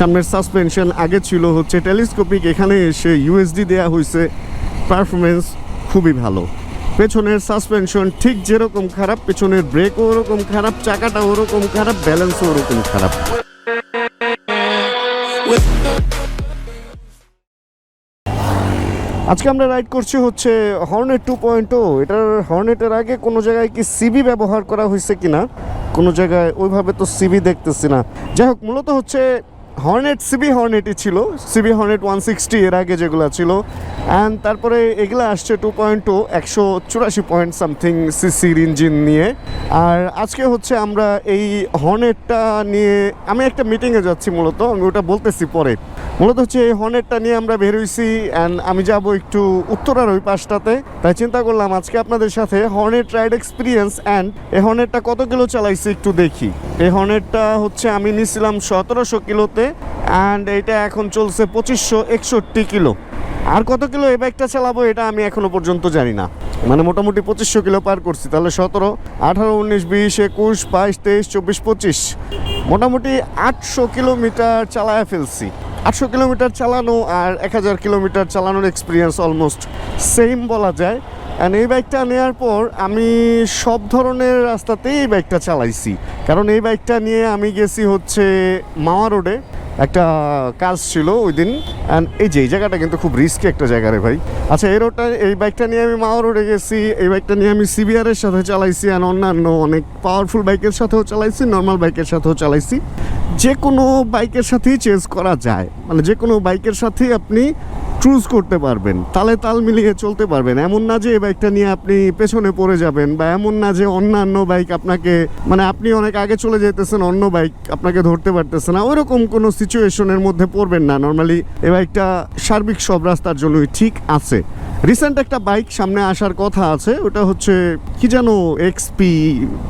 সামনের সাসপেনশন আগে ছিল হচ্ছে টেলিস্কোপিক এখানে এসে ইউএসডি দেওয়া হয়েছে। পারফরমেন্স খুবই ভালো। পেছনের সাসপেনশন ঠিক যেরকম খারাপ, পেছনের ব্রেকও ওরকম খারাপ চাকাটা ওরকম খারাপ ব্যালেন্সও ওরকম খারাপ। আজকে আমরা রাইড করছি হচ্ছে হর্নেট টু পয়েন্ট ও এটার হর্নেটের আগে কোনো জায়গায় কি সিবি ব্যবহার করা হয়েছে কিনা? কোনো জায়গায় ওইভাবে তো সিবি দেখতেছি না। যাই হোক, মূলত হচ্ছে হর্নেট সিবি হর্নেটই ছিল। সিবি হর্নেট ওয়ান সিক্সটি এর আগে যেগুলো ছিল। অ্যান্ড তারপরে এগুলো আসছে টু পয়েন্ট টু একশো চুরাশি পয়েন্ট সামথিং সিসির ইঞ্জিন নিয়ে। আর আজকে হচ্ছে আমরা এই হর্নেটটা নিয়ে, আমি একটা মিটিংয়ে যাচ্ছি মূলত, আমি ওটা বলতেছি পরে। মূলত হচ্ছে এই হর্নেটটা নিয়ে আমরা বেরোইছি অ্যান্ড আমি যাব একটু উত্তরার ওই পাশটাতে। তাই চিন্তা করলাম আজকে আপনাদের সাথে হর্নেট রাইড এক্সপিরিয়েন্স অ্যান্ড এই হর্নেটটা কত কিলো চালাইছি একটু দেখি। এই হর্নেটটা হচ্ছে আমি নিয়েছিলাম সতেরোশো কিলোতে অ্যান্ড এটা এখন চলছে পঁচিশশো একষট্টি কিলো। আর কত কিলো এই বাইকটা চালাবো এটা আমি এখনও পর্যন্ত জানি না। মানে মোটামুটি পঁচিশশো কিলো পার করছি, তাহলে সতেরো, আঠারো, উনিশ, বিশ, একুশ, বাইশ, তেইশ, চব্বিশ, পঁচিশ। মোটামুটি আটশো কিলোমিটার চালায় ফেলছি। আটশো কিলোমিটার চালানো আর এক হাজার কিলোমিটার চালানোর এক্সপিরিয়েন্স অলমোস্ট সেম বলা যায়। অ্যান্ড এই বাইকটা নেওয়ার পর আমি সব ধরনের রাস্তাতেই এই বাইকটা চালাইছি। কারণ এই বাইকটা নিয়ে আমি গেছি হচ্ছে মাওয়া রোডে একটা কাজ ছিল ওই দিন অ্যান্ড এই যে, এই জায়গাটা কিন্তু খুব রিস্কি একটা জায়গা রে ভাই। আচ্ছা এই রোডটা এই বাইকটা নিয়ে আমি মাওয়া রোডে গেছি। এই বাইকটা নিয়ে আমি সিবিআরের সাথে চালাইছি অ্যান্ড অন্যান্য অনেক পাওয়ারফুল বাইকের সাথেও চালাইছি নর্মাল বাইকের সাথেও চালাইছি। যে কোনো বাইকের সাথেই চেঞ্জ করা যায়। মানে যে কোনো বাইকের সাথেই আপনি চুজ করতে পারবেন, তালে তাল মিলিয়ে চলতে পারবেন। এমন না যে এই বাইকটা নিয়ে আপনি পেছনে পড়ে যাবেন বা এমন না যে অন্যান্য বাইক আপনাকে মানে আপনি অনেক আগে চলে যেতেছেন অন্য বাইক আপনাকে ধরতে পারতেছে না। ওইরকম কোনো সিচুয়েশনের মধ্যে পড়বেন না। নর্মালি এই বাইকটা সার্বিক সব রাস্তার জন্যই ঠিক আছে। রিসেন্ট একটা বাইক সামনে আসার কথা আছে, ওটা হচ্ছে কি যেন এক্সপি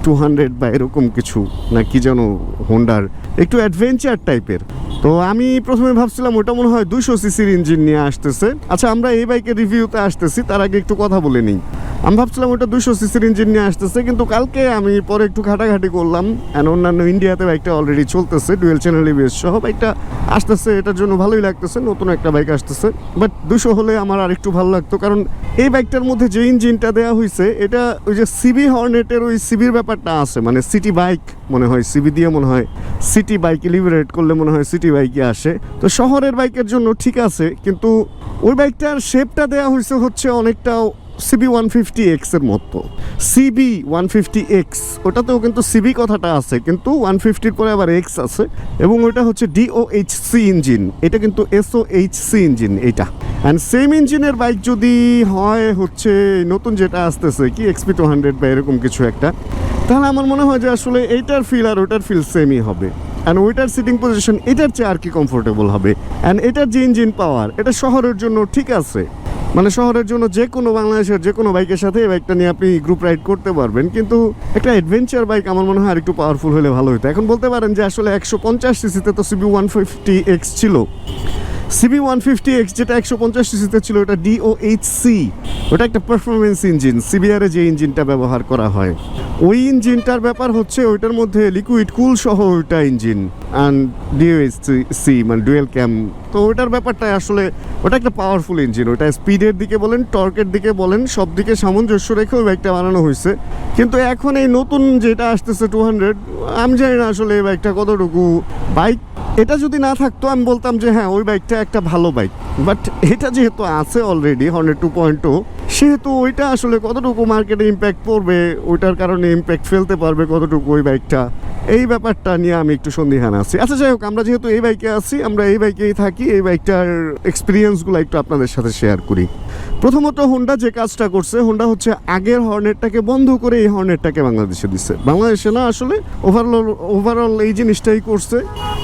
টু হান্ড্রেড বা এরকম কিছু, না কি যেন হোন্ডার একটু অ্যাডভেঞ্চার টাইপের তো আমি প্রথমে ভাবছিলাম ওটা মনে হয় দুশো সিসির ইঞ্জিন নিয়ে আসতেছে। আচ্ছা আমরা এই বাইকের রিভিউতে আসতেছি, তার আগে একটু কথা বলে নিই। আমি ভাবছিলাম ওটা দুশো সিসির ইঞ্জিন নিয়ে আসতেছে, কিন্তু কালকে আমি পরে একটু ঘাটাঘাটি করলাম। অ্যান্ড অন্যান্য ইন্ডিয়াতে বাইকটা অলরেডি চলতেছে ডুয়েল চ্যানেল বেশ সহ বাইকটা আসতেছে, এটার জন্য ভালোই লাগতেছে, নতুন একটা বাইক আসতেছে। বাট দুশো হলে আমার আর একটু ভালো লাগতো, কারণ এই বাইকটার মধ্যে যে ইঞ্জিনটা দেওয়া হয়েছে এটা ওই যে সিবি হর্নেটের ওই সিবির ব্যাপারটা আছে মানে সিটি বাইক মনে হয় সিবি দিয়ে মনে হয় সিটি বাইক লিভারেট করলে মনে হয় সিটি বাইকে আসে। তো শহরের বাইকের জন্য ঠিক আছে, কিন্তু ওই বাইকটার শেপটা দেওয়া হয়েছে হচ্ছে অনেকটা সিবি ওয়ান ফিফটি এক্সের মতো। সিবি ওয়ান ফিফটি এক্স ওটাতেও কিন্তু সিবি কথাটা আছে, কিন্তু ওয়ান ফিফটির পরে আবার এক্স আছে, এবং ওটা হচ্ছে ডিওএইচ সি ইঞ্জিন এটা কিন্তু S O H C engine এটা। অ্যান্ড সেম ইঞ্জিনের বাইক যদি হয়, হচ্ছে নতুন যেটা আসতেছে, কি এক্সপি টু হান্ড্রেড বা এরকম কিছু একটা, তাহলে আমার মনে হয় যে আসলে এইটার ফিল আর ওটার ফিল সেমই হবে। অ্যান্ড ওইটার সিটিং পজিশন এটার চেয়ে আর কি কমফোর্টেবল হবে। অ্যান্ড এটার যে ইঞ্জিন পাওয়ার এটা শহরের জন্য ঠিক আছে। মানে শহরের জন্য যে কোনো বাংলাদেশের যে কোনো বাইকের সাথে এই বাইকটা নিয়ে আপনি গ্রুপ রাইড করতে পারবেন। কিন্তু একটা অ্যাডভেঞ্চার বাইক আমার মনে হয় আর একটু পাওয়ারফুল হলে ভালো হতো। এখন বলতে পারেন যে আসলে একশো পঞ্চাশ সিসিতে তো সিবি ওয়ান ফিফটি এক্স ছিল। সিবি ওয়ান ফিফটি এক্স যেটা একশো পঞ্চাশ সিসিতে ছিল ওটা ডিওএইচ সি ওটা একটা পারফরমেন্স ইঞ্জিন সিবিআরে যে ইঞ্জিনটা ব্যবহার করা হয়। ওই ইঞ্জিনটার ব্যাপার হচ্ছে, ওইটার মধ্যে লিকুইড কুল সহ ওইটা engine and D O H C মানে ডুয়েল ক্যাম তো ওইটার ব্যাপারটা আসলে ওটা একটা পাওয়ারফুল ইঞ্জিন ওটা স্পিডের দিকে বলেন টর্কের দিকে বলেন সব দিকে সামঞ্জস্য রেখে ওই বাইকটা বানানো হয়েছে। কিন্তু এখন এই নতুন যেটা আসতেছে টু হান্ড্রেড আমি জানি না আসলে এই বাইকটা কতটুকু। বাইক এটা যদি না থাকতো, আমি বলতাম যে হ্যাঁ ওই বাইকটা একটা ভালো বাইক বাট এটা যেহেতু আছে already hundred two point two সেহেতু ওইটা আসলে কতটুকু মার্কেটে ইম্প্যাক্ট পড়বে, ওইটার কারণে ইম্প্যাক্ট ফেলতে পারবে কতটুকু ওই বাইকটা এই ব্যাপারটা নিয়ে আমি একটু সন্দিহান আছি। আচ্ছা যাই হোক, আমরা যেহেতু এই বাইকে আছি, আমরা এই বাইকেই থাকি, এই বাইকটার এক্সপিরিয়েন্সগুলো একটু আপনাদের সাথে শেয়ার করি। প্রথমত হোন্ডা যে কাজটা করছে হোন্ডা হচ্ছে আগের হর্নেটটাকে বন্ধ করে এই হর্নেটটাকে বাংলাদেশে দিচ্ছে। বাংলাদেশে না, আসলে ওভারঅল ওভারঅল এই জিনিসটাই করছে।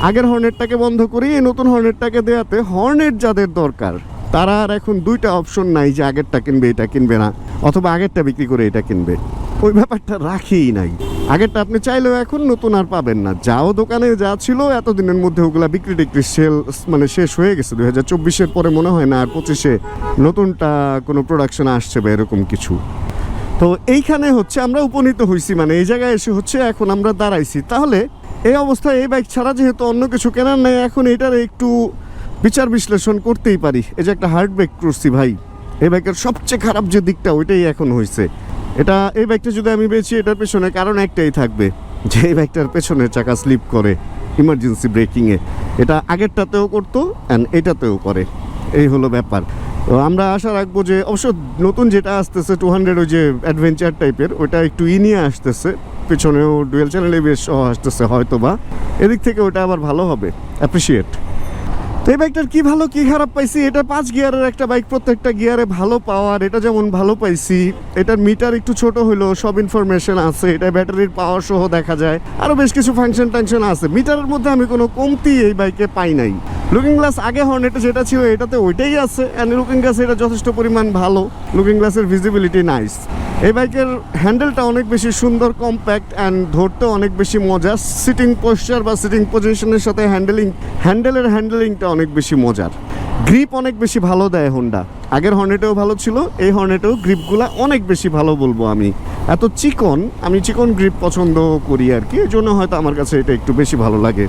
আগের হর্নেটটাকে বন্ধ করে এই নতুন হর্নেটটাকে দেওয়াতে হর্নেট যাদের দরকার, তারা আর এখন দুইটা অপশন নাই যে আগেরটা কিনবে, এটা কিনবে না, অথবা আগেরটা বিক্রি করে এটা কিনবে। ওই ব্যাপারটা রাখেই নাই। আগেরটা আপনি চাইলেও এখন নতুন আর পাবেন না। যাও দোকানে, যা ছিল, এতদিনের মধ্যে ওগুলা বিক্রি টিক্রি সেল মানে শেষ হয়ে গেছে। দুই হাজার চব্বিশের পরে মনে হয় না আর পঁচিশে নতুনটা কোনো প্রোডাকশন আসছে বা এরকম কিছু। তো এইখানে হচ্ছে আমরা উপনীত হয়েছি মানে এই জায়গায় এসে হচ্ছে এখন আমরা দাঁড়াইছি। তাহলে এই অবস্থায় এই বাইক ছাড়া যেহেতু অন্য কিছু কেনার নেই, এখন এটার একটু বিচার বিশ্লেষণ করতেই পারি। এই যে একটা হার্ড ব্রেক করছি ভাই, এই বাইকের সবচেয়ে খারাপ যে দিকটা, ওইটাই এখন হয়েছে এটা, এই বাইকটা যদি আমি বেছি এটার পেছনে কারণ একটাই থাকবে, যে এই বাইকটার পেছনে চাকা স্লিপ করে ইমার্জেন্সি ব্রেকিংয়ে এটা আগেরটাতেও করতো অ্যান্ড এটাতেও করে। এই হলো ব্যাপার। তো আমরা আশা রাখব যে, অবশ্য নতুন যেটা আসতেছে টু হান্ড্রেড ওই যে অ্যাডভেঞ্চার টাইপের ওটা একটু ই নিয়ে আসতেছে। পেছনেও ডুয়েল চ্যানেলে বেশ আসতেছে হয়তো বা এদিক থেকে ওটা আবার ভালো হবে। অ্যাপ্রিসিয়েট তো এই বাইকটার কি ভালো, কি খারাপ পাইছি? এটা পাঁচ গিয়ারের একটা বাইক প্রত্যেকটা গিয়ারে ভালো পাওয়ার, এটা যেমন ভালো পাইছি, এটার মিটার একটু ছোট হলো সব ইনফরমেশন আছে, এটা ব্যাটারির পাওয়ার সহ দেখা যায়। আরও বেশ কিছু ফাংশন টাংশন আছে মিটারের মধ্যে আমি কোনো কমতি এই বাইকে পাই নাই। লুকিং গ্লাস আগে হর্নেটে যেটা ছিল, এটাতে ওইটাই আছে অ্যান্ড লুকিং গ্লাস এটা যথেষ্ট পরিমাণ ভালো। লুকিং গ্লাসের ভিজিবিলিটি নাইস এই বাইকের হ্যান্ডেলটা অনেক বেশি সুন্দর কম্প্যাক্ট অ্যান্ড ধরতে অনেক বেশি মজা সিটিং পোস্চার বা সিটিং পজিশনের সাথে হ্যান্ডেলিং হ্যান্ডেলের হ্যান্ডেলিংটা অনেক বেশি মজার। গ্রিপ অনেক বেশি ভালো দেয় হোন্ডা আগের হর্নেটেও ভালো ছিল, এই হর্নেটেও গ্রিপগুলা অনেক বেশি ভালো বলব আমি। এত চিকন, আমি চিকন গ্রিপ পছন্দ করি আর কি, এই জন্য হয়তো আমার কাছে এটা একটু বেশি ভালো লাগে।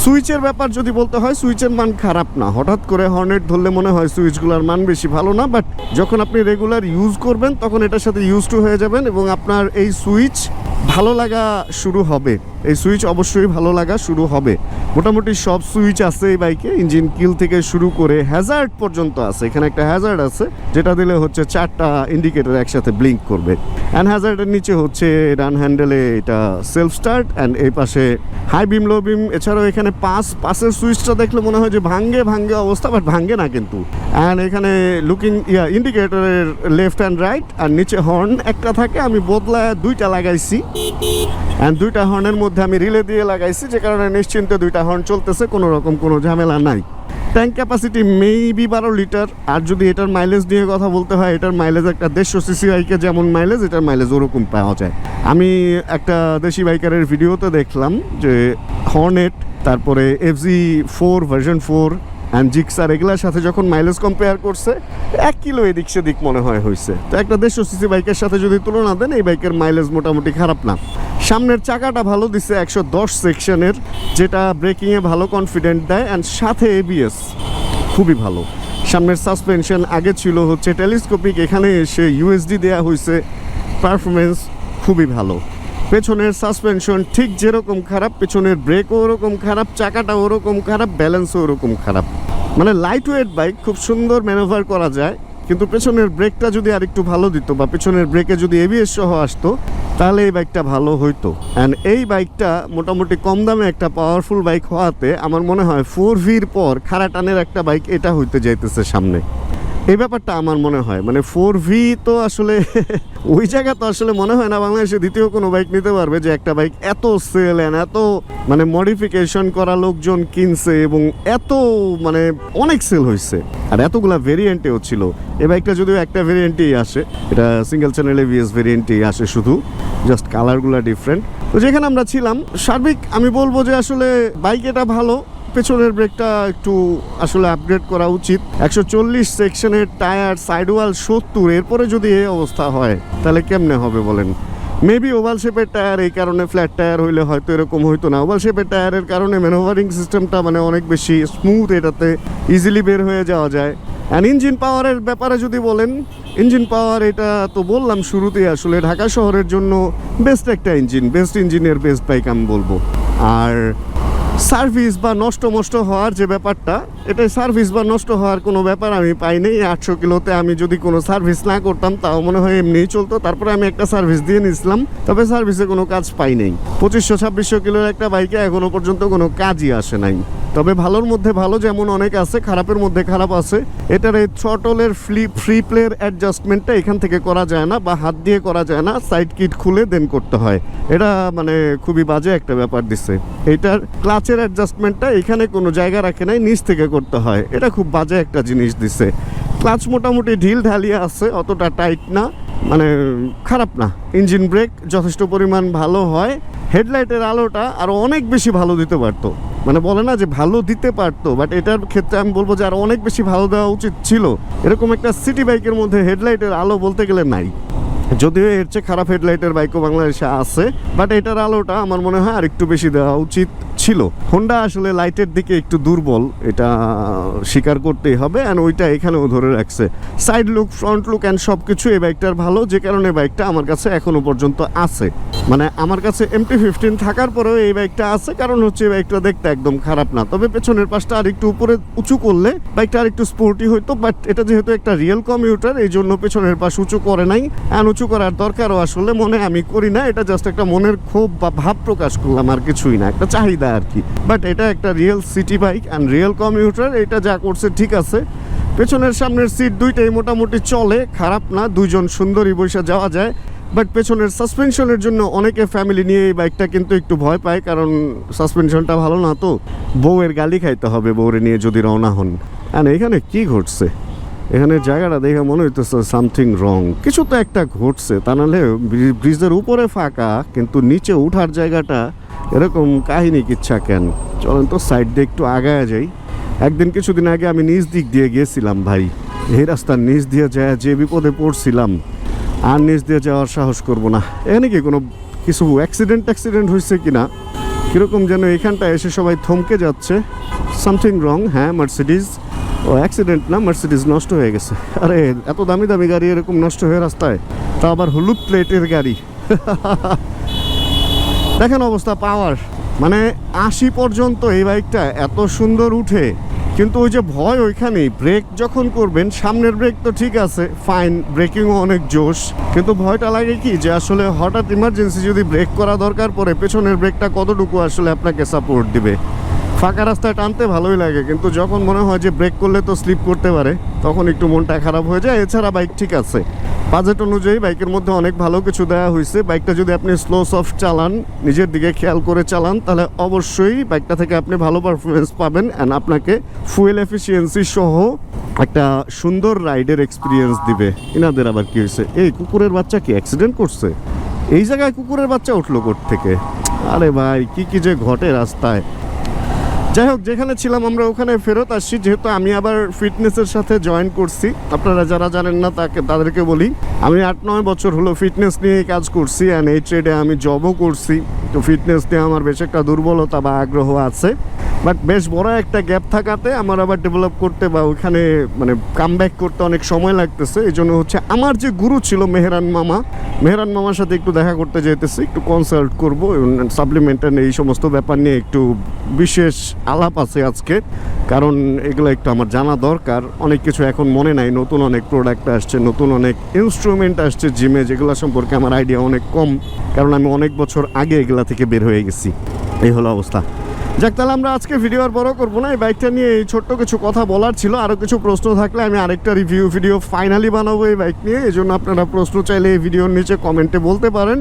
সুইচের ব্যাপার যদি বলতে হয় সুইচের মান খারাপ না। হঠাৎ করে হর্নেট ধরলে মনে হয় সুইচগুলোর মান বেশি ভালো না বাট যখন আপনি রেগুলার ইউজ করবেন, তখন এটার সাথে ইউজ টু হয়ে যাবেন এবং আপনার এই সুইচ ভালো লাগা শুরু হবে। এই সুইচ অবশ্যই ভালো লাগা শুরু হবে। মোটামুটি সব সুইচ আছে এই বাইকে ইঞ্জিন কিল থেকে শুরু করে হ্যাজার্ড পর্যন্ত আছে। এখানে একটা হ্যাজার্ড আছে, যেটা দিলে হচ্ছে চারটা ইন্ডিকেটর একসাথে ব্লিঙ্ক করবে। অ্যান্ড হ্যাজার্ডের নিচে হচ্ছে ডান হ্যান্ডেলে এটা সেলফ স্টার্ট অ্যান্ড এই পাশে হাই বিম লো বিম এছাড়াও এখানে পাস পাসের সুইচটা দেখলে মনে হয় যে ভাঙ্গে ভাঙ্গে অবস্থা বাট ভাঙ্গে না কিন্তু। অ্যান্ড এখানে লুকিং ইয়া ইন্ডিকেটরের লেফট অ্যান্ড রাইট আর নিচে হর্ন একটা থাকে, আমি বদলায় দুইটা লাগাইছি। অ্যান্ড দুইটা হর্নের মধ্যে আমি রিলে দিয়ে লাগাইছি, যে কারণে নিশ্চিন্তে দুইটা হর্ন চলতেছে, কোনো রকম কোনো ঝামেলা নাই। ট্যাঙ্ক ক্যাপাসিটি মেবি বারো লিটার আর যদি এটার মাইলেজ নিয়ে কথা বলতে হয়, এটার মাইলেজ একটা দেড়শো সিসি বাইকে যেমন মাইলেজ এটার মাইলেজ ওরকম পাওয়া যায়। আমি একটা দেশি বাইকারের ভিডিওতে দেখলাম যে হর্নেট তারপরে F Z four version four and Gixxer এগুলোর সাথে যখন মাইলেজ কম্পেয়ার করছে, এক কিলো এদিক সেদিক মনে হয় হয়েছে। তো একটা দেড়শো সিসি বাইকের সাথে যদি তুলনা দেন, এই বাইকের মাইলেজ মোটামুটি খারাপ না। সামনের চাকাটা ভালো দিছে একশো দশ সেকশনের, যেটা ব্রেকিংয়ে ভালো কনফিডেন্ট দেয় অ্যান্ড সাথে এবিএস খুবই ভালো। সামনের সাসপেনশন আগে ছিল হচ্ছে টেলিস্কোপিক এখানে এসে ইউএসডি দেওয়া হয়েছে পারফরমেন্স খুবই ভালো। পেছনের সাসপেনশন ঠিক যেরকম খারাপ, পেছনের ব্রেকও ওরকম খারাপ, চাকাটা ওরকম খারাপ ব্যালেন্সও ওরকম খারাপ। মানে লাইট ওয়েট বাইক খুব সুন্দর ম্যানোভার করা যায়। কিন্তু পেছনের ব্রেকটা যদি আরেকটু ভালো দিত বা পেছনের ব্রেকে যদি এবিএস সহ আসতো, তাহলে এই বাইকটা ভালো হইতো। অ্যান্ড এই বাইকটা মোটামুটি কম দামে একটা পাওয়ারফুল বাইক হওয়াতে আমার মনে হয় ফোর ভির পর খাড়া টানের একটা বাইক এটা হইতে যাইতেছে সামনে। এই ব্যাপারটা আমার মনে হয়। মানে ফোর ভি তো আসলে ওই জায়গা তো আসলে মনে হয় না বাংলাদেশে দ্বিতীয় কোনো বাইক নিতে পারবে যে একটা বাইক এত সেল অ্যান্ড এত মানে মডিফিকেশন করা লোকজন কিনছে এবং এত মানে অনেক সেল হয়েছে। আর এতগুলা ভেরিয়েন্টেও ছিল। এ বাইকটা যদিও একটা ভেরিয়েন্টেই আসে, এটা সিঙ্গেল চ্যানেল এভিএস ভেরিয়েন্টেই আসে শুধু জাস্ট কালারগুলো ডিফারেন্ট তো যেখানে আমরা ছিলাম, সার্বিক আমি বলব যে আসলে বাইক এটা ভালো। পেছনের ব্রেকটা একটু আসলে আপগ্রেড করা উচিত। একশো চল্লিশ সেকশনের টায়ার সাইড ওয়াল সত্তর, এরপরে যদি এই অবস্থা হয়, তাহলে কেমনে হবে বলেন? মেবি ওভাল শেপের টায়ার, এই কারণে ফ্ল্যাট টায়ার হইলে হয়তো এরকম হইতো না। ওভাল শেপের টায়ারের কারণে ম্যানোভারিং সিস্টেমটা মানে অনেক বেশি স্মুথ এটাতে ইজিলি বের হয়ে যাওয়া যায়। অ্যান্ড ইঞ্জিন পাওয়ারের ব্যাপারে যদি বলেন ইঞ্জিন পাওয়ার এটা তো বললাম শুরুতেই, আসলে ঢাকা শহরের জন্য বেস্ট একটা ইঞ্জিন বেস্ট ইঞ্জিনের বেস্ট বাইক আমি বলব। আর সার্ভিস বা নষ্ট মষ্ট হওয়ার যে ব্যাপারটা এটা সার্ভিস বা নষ্ট হওয়ার কোনো ব্যাপার আমি পাইনি। আটশো কিলোতে আমি যদি কোনো সার্ভিস না করতাম, তাও মনে হয় এমনিই চলতো। তারপরে আমি একটা সার্ভিস দিয়ে নিয়েছিলাম, তবে সার্ভিসে কোনো কাজ পাই নাই পঁচিশশো, ছাব্বিশশো কিলোর একটা বাইকে এখনও পর্যন্ত কোনো কাজই আসে নাই। তবে ভালোর মধ্যে ভালো যেমন অনেক আছে, খারাপের মধ্যে খারাপ আছে। এটার এই থ্রটলের ফ্লি, ফ্রি প্লের অ্যাডজাস্টমেন্টটা এখান থেকে করা যায় না, বা হাত দিয়ে করা যায় না, সাইড কিট খুলে দেন করতে হয়। এটা মানে খুবই বাজে একটা ব্যাপার দিচ্ছে এটার ক্লাচের অ্যাডজাস্টমেন্টটা এখানে কোনো জায়গা রাখে নাই, নিচ থেকে করতে হয়। এটা খুব বাজে একটা জিনিস দিচ্ছে ক্লাচ মোটামুটি ঢিল ঢালিয়ে আছে, অতটা টাইট না মানে খারাপ না। ইঞ্জিন ব্রেক যথেষ্ট পরিমাণ ভালো হয়। হেডলাইটের আলোটা আরও অনেক বেশি ভালো দিতে পারতো। মানে বলে না যে ভালো দিতে পারতো বাট এটার ক্ষেত্রে আমি বলব যে আরও অনেক বেশি ভালো দেওয়া উচিত ছিল। এরকম একটা সিটি বাইকের মধ্যে হেডলাইটের আলো বলতে গেলে নাই। যদিও এর চেয়ে খারাপ হেডলাইটের বাইকও বাংলাদেশে আছে বাট এটার আলোটা আমার মনে হয় আর একটু বেশি দেওয়া উচিত। ছিল। হোন্ডা আসলে লাইটের দিকে একটু দুর্বল, এটা স্বীকার করতেই হবে অ্যান্ড ওইটা এখানেও ধরে রাখছে। Side look front look and সব কিছু এই বাইকটার ভালো, যে কারণে বাইকটা আমার কাছে এখনও পর্যন্ত আছে। মানে আমার কাছে এমটি ফিফটিন থাকার পরেও এই বাইকটা আছে, কারণ হচ্ছে এই বাইকটা দেখতে একদম খারাপ না। তবে পেছনের পাশটা আর একটু উপরে উঁচু করলে বাইকটা আর একটু স্পোর্টি হইতো বাট এটা যেহেতু একটা রিয়েল কমিউটার এই জন্য পেছনের পাশ উঁচু করে নাই অ্যান্ড উঁচু করার দরকারও আসলে মনে আমি করি না, এটা জাস্ট একটা মনের ক্ষোভ বা ভাব প্রকাশ করলাম আর কিছুই না, একটা চাহিদা আর কি বাট এটা একটা real city bike and real commuter এটা যা করছে ঠিক আছে। পেছনের সামনের সিট দুইটাই মোটামুটি চলে, খারাপ না দুজন সুন্দরী বৈশা যাওয়া যায়। বাট পেছনের সাসপেনশনের জন্য অনেকে ফ্যামিলি নিয়ে এই বাইকটা কিন্তু একটু ভয় পায়, কারণ সাসপেনশনটা ভালো না তো। বউয়ের গালি খাইতে হবে বউরে নিয়ে যদি রওনা হন। আর এখানে কি ঘটছে? এখানে জায়গাটা দেখে মনে হইতেছে সামথিং রং কিছু তো একটা ঘটছে, তা নাহলে ব্রি- ব্রিজের উপরে ফাঁকা, কিন্তু নিচে উঠার জায়গাটা এরকম কাহিনী কিচ্ছা কেন? চলেন তো সাইড দিয়ে একটু আগায় যাই। একদিন কিছুদিন আগে আমি নিজ দিক দিয়ে গিয়েছিলাম ভাই। এই রাস্তার নিচ দিয়ে যায় যে বিপদে পড়ছিলাম, আর নিচ দিয়ে যাওয়ার সাহস করব না। এখানে কি কোনো কিছু অ্যাক্সিডেন্ট অ্যাক্সিডেন্ট হয়েছে কি না? কীরকম যেন এখানটা এসে সবাই থমকে যাচ্ছে। সামথিং রং হ্যাঁ মার্সিডিজ ও অ্যাক্সিডেন্ট না মার্সিডিজ নষ্ট হয়ে গেছে। আরে, এত দামি দামি গাড়ি এরকম নষ্ট হয়ে রাস্তায়? তা আবার হলুদ প্লেটের গাড়ি। দেখেন অবস্থা পাওয়ার। মানে আশি পর্যন্ত এই বাইকটা এত সুন্দর উঠে। কিন্তু ওই যে ভয় ওইখানেই ব্রেক যখন করবেন, সামনের ব্রেক তো ঠিক আছে ফাইন ব্রেকিংও অনেক জোশ। কিন্তু ভয়টা লাগে কি যে আসলে হঠাৎ ইমার্জেন্সি যদি ব্রেক করা দরকার পড়ে, পেছনের ব্রেকটা কতটুকু আসলে আপনাকে সাপোর্ট দিবে? ফাঁকা রাস্তায় টানতে ভালোই লাগে, কিন্তু যখন মনে হয় যে ব্রেক করলে তো স্লিপ করতে পারে, তখন একটু মনটা খারাপ হয়ে যায়। এছাড়া বাইক ঠিক আছে। বাজেট অনুযায়ী বাইকের মধ্যে অনেক ভালো কিছু দেওয়া হয়েছে। বাইকটা যদি আপনি স্লো সফট চালান, নিজের দিকে খেয়াল করে চালান, তাহলে অবশ্যই বাইকটা থেকে আপনি ভালো পারফরমেন্স পাবেন অ্যান্ড আপনাকে ফুয়েল এফিসিয়েন্সি সহ একটা সুন্দর রাইডের এক্সপিরিয়েন্স দিবে। ইনাদের আবার কি হয়েছে? এই কুকুরের বাচ্চা কি অ্যাক্সিডেন্ট করছে? এই জায়গায় কুকুরের বাচ্চা উঠল কোর্ট থেকে আরে ভাই, কি কি যে ঘটে রাস্তায়। যাই হোক, যেখানে ছিলাম আমরা ওখানে ফেরত আসছি। যেহেতু আমি আবার ফিটনেসের সাথে জয়েন করছি, আপনারা যারা জানেন না তাকে তাদেরকে বলি, আমি আট নয় বছর হলো ফিটনেস নিয়ে কাজ করছি অ্যান্ড এই ট্রেডে আমি জবও করছি। তো ফিটনেস নিয়ে আমার বেশ একটা দুর্বলতা বা আগ্রহ আছে। বাট বেশ বড় একটা গ্যাপ থাকাতে আমার আবার ডেভেলপ করতে বা ওইখানে মানে কাম করতে অনেক সময় লাগতেছে। এই জন্য হচ্ছে আমার যে গুরু ছিল মেহরান মামা, মেহরান মামার সাথে একটু দেখা করতে যেতেছি একটু কনসাল্ট করব সাপ্লিমেন্টার এই সমস্ত ব্যাপার নিয়ে একটু বিশেষ আলাপ আছে আজকে। কারণ এগুলো একটু আমার জানা দরকার। অনেক কিছু এখন মনে নাই, নতুন অনেক প্রোডাক্ট আসছে, নতুন অনেক ইনস্ট্রুমেন্ট আসছে জিমে যেগুলো সম্পর্কে আমার আইডিয়া অনেক কম। কারণ আমি অনেক বছর আগে এগুলা থেকে বের হয়ে গেছি। এই হলো অবস্থা। যাক, তাহলে আমরা আজকে ভিডিও আর বড় করব না। এই বাইকটা নিয়ে এই ছোট্ট কিছু কথা বলার ছিল। আরও কিছু প্রশ্ন থাকলে আমি আরেকটা রিভিউ ভিডিও ফাইনালি বানাবো এই বাইক নিয়ে। এই জন্য আপনারা প্রশ্ন চাইলে এই ভিডিওর নিচে কমেন্টে বলতে পারেন।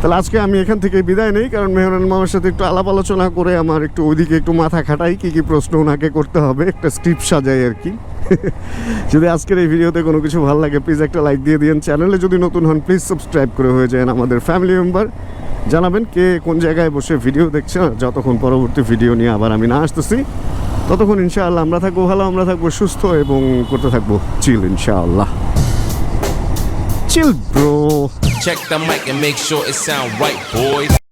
তাহলে আজকে আমি এখান থেকে বিদায় নেই, কারণ মেহরান মামার সাথে একটু আলাপ আলোচনা করে আমার একটু ওইদিকে একটু মাথা খাটাই কী কী প্রশ্ন ওনাকে করতে হবে, একটা স্ক্রিপ্ট সাজাই আর কি। যদি আজকের এই ভিডিওতে কোনো কিছু ভালো লাগে প্লিজ একটা লাইক দিয়ে দিন চ্যানেলে যদি নতুন হন প্লিজ সাবস্ক্রাইব করে হয়ে যান আমাদের ফ্যামিলি মেম্বার জানাবেন কে কোন জায়গায় বসে ভিডিও দেখছে। যতক্ষণ পরবর্তী ভিডিও নিয়ে আবার আমি না আসতেছি ততক্ষণ ইনশাআল্লাহ আমরা থাকব ভালো আমরা থাকব সুস্থ এবং করতে থাকব চিল ইনশাআল্লাহ। Chill bro Check the mic and make sure it sound right, boys.